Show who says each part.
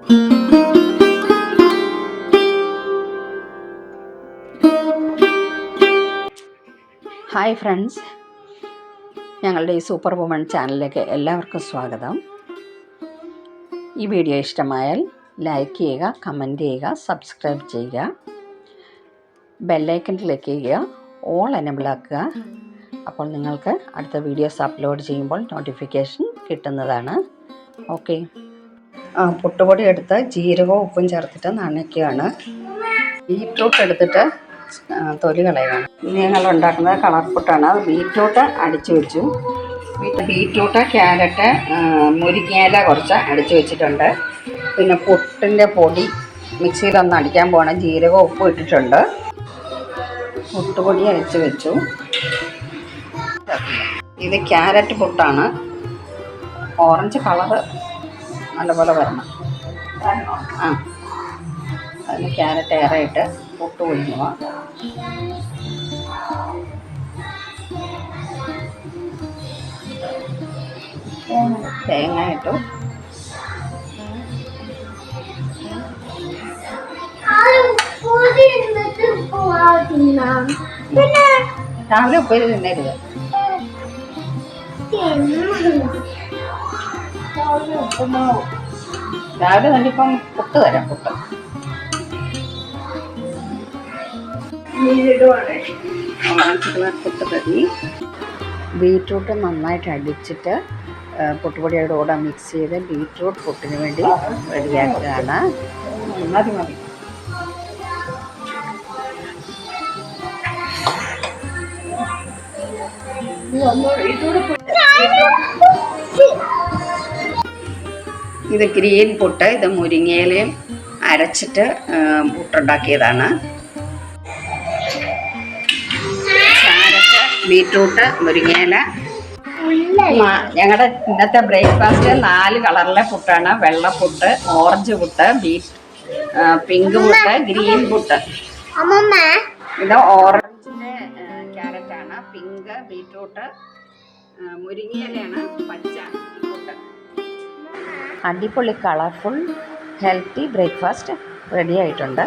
Speaker 1: Hi friends ഞങ്ങളുടെ ഈ super woman ചാനലിലേക്ക് എല്ലാവർക്കും സ്വാഗതം. ഈ വീഡിയോ ഇഷ്ടമായാൽ ലൈക്ക് ചെയ്യുക കമന്റ് ചെയ്യുക സബ്സ്ക്രൈബ് ചെയ്യുക. ബെല്ലൈക്കൻ ക്ലിക്ക് ചെയ്യുക ഓൾ എനബിളാക്കുക അപ്പോൾ നിങ്ങൾക്ക് അടുത്ത വീഡിയോസ് അപ്ലോഡ് ചെയ്യുമ്പോൾ നോട്ടിഫിക്കേഷൻ കിട്ടുന്നതാണ്. ഓക്കെ പുട്ടുപൊടി എടുത്ത് ജീരകവും ഉപ്പും ചേർത്തിട്ട് നനയ്ക്കുകയാണ്. ബീറ്റ്റൂട്ട് എടുത്തിട്ട് തൊലി കളയുകയാണ്. ഇനി ഞങ്ങൾ ഉണ്ടാക്കുന്നത് കളർ പുട്ടാണ്. ബീറ്റ്റൂട്ട് അടിച്ചു വെച്ചു. ബീറ്റ് ബീറ്റ്റൂട്ട് ക്യാരറ്റ് മുരിങ്ങയില കുറച്ച് അടിച്ചു വെച്ചിട്ടുണ്ട്. പിന്നെ പുട്ടിന്റെ പൊടി മിക്സിയിലൊന്ന് അടിക്കാൻ പോകണം ജീരകവും ഉപ്പും ഇട്ടിട്ടുണ്ട്. പുട്ടുപൊടി അരച്ച് വെച്ചു. ഇത് ക്യാരറ്റ് പുട്ടാണ്. ഓറഞ്ച് കളറ് നല്ലപോലെ വരണം. ആ. അതിന് ക്യാരറ്റ് ഏറെ ഇട്ട് പുട്ട് പൊഴിക്കുക തേങ്ങ ഇട്ടു രാവിലെ ഉപ്പേരി തിന്നരുത്. രാവിലെ തന്നിപ്പം പുട്ട് തരാം പുട്ട്. പുട്ട് മതി ബീറ്റ്രൂട്ട് നന്നായിട്ട് അടിച്ചിട്ട് പൊട്ടുപൊടിയുടെ പുട്ടുപൊടിയുടെ കൂടെ മിക്സ് ചെയ്ത് ബീറ്റ്റൂട്ട് പൊട്ടിന് വേണ്ടി റെഡിയാക്കുകയാണ്. മതി. മതി ഇത് ഗ്രീൻ പുട്ട് ഇത് മുരിങ്ങയിലയും അരച്ചിട്ട് പുട്ടുണ്ടാക്കിയതാണ്. ക്യാരറ്റ് ബീട്രൂട്ട് മുരിങ്ങയില. ഞങ്ങളുടെ ഇന്നത്തെ ബ്രേക്ക്ഫാസ്റ്റ് നാല് കളറിലെ പുട്ടാണ്. വെള്ളപ്പുട്ട് orange puttu beet pink puttu green puttu. ഇത് ഓറഞ്ചിന്റെ ക്യാരറ്റാണ്. പിങ്ക് ബീട്രൂട്ട് മുരിങ്ങയിലയാണ് പച്ച പുട്ട്. അടിപൊളി കളർഫുൾ ഹെൽത്തി ബ്രേക്ക്ഫാസ്റ്റ് റെഡി ആയിട്ടുണ്ട്.